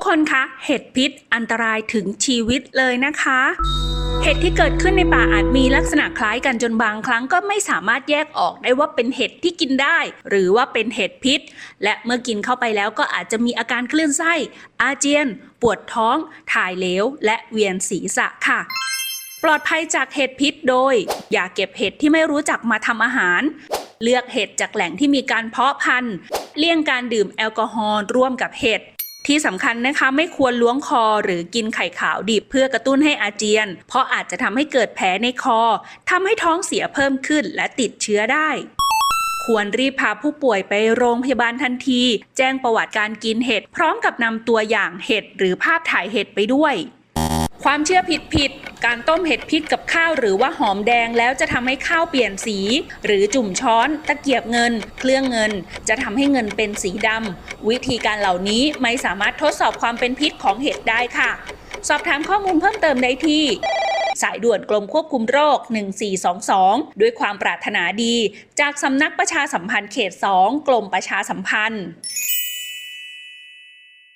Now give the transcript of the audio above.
กคนคะ เห็ดพิษอันตรายถึงชีวิตเลยนะคะ เห็ดที่เกิดขึ้นในป่าอาจมีลักษณะคล้ายกันจนบางครั้งก็ไม่สามารถแยกออกได้ว่าเป็นเห็ดที่กินได้ หรือว่าเป็นเห็ดพิษ และเมื่อกินเข้าไปแล้วก็อาจจะมีอาการคลื่นไส้ อาเจียน ปวดท้อง ถ่ายเหลว และเวียนศีรษะค่ะ ปลอดภัยจากเห็ดพิษโดย อย่าเก็บเห็ดที่ไม่รู้จักมาทำอาหาร เลือกเห็ดจากแหล่งที่มีการเพาะพันธุ์ เลี่ยงการดื่มแอลกอฮอล์ร่วมกับเห็ด ที่สำคัญนะคะไม่ควรล้วงคอหรือกินไข่ขาวดิบเพื่อกระตุ้นให้อาเจียน เพราะอาจจะทำให้เกิดแผลในคอทำให้ท้องเสียเพิ่มขึ้นและติดเชื้อได้ควรรีบพาผู้ป่วยไปโรงพยาบาลทันที แจ้งประวัติการกินเห็ด พร้อมกับนำตัวอย่างเห็ดหรือภาพถ่ายเห็ดไปด้วย ความเชื่อผิดผิดๆ การต้มเห็ดพิษกับข้าวหรือว่าหอมแดงแล้วจะทำให้ข้าวเปลี่ยนสี หรือจุ่มช้อน ตะเกียบเงิน เครื่องเงิน จะทำให้เงินเป็นสีดำวิธีการเหล่านี้ไม่สามารถทดสอบความเป็นพิษของเห็ดได้ค่ะ สอบถามข้อมูลเพิ่มเติมได้ที่ สายด่วนกรมควบคุมโรค 1422 ด้วยความปรารถนาดี จากสำนักประชาสัมพันธ์เขต 2 กรมประชาสัมพันธ์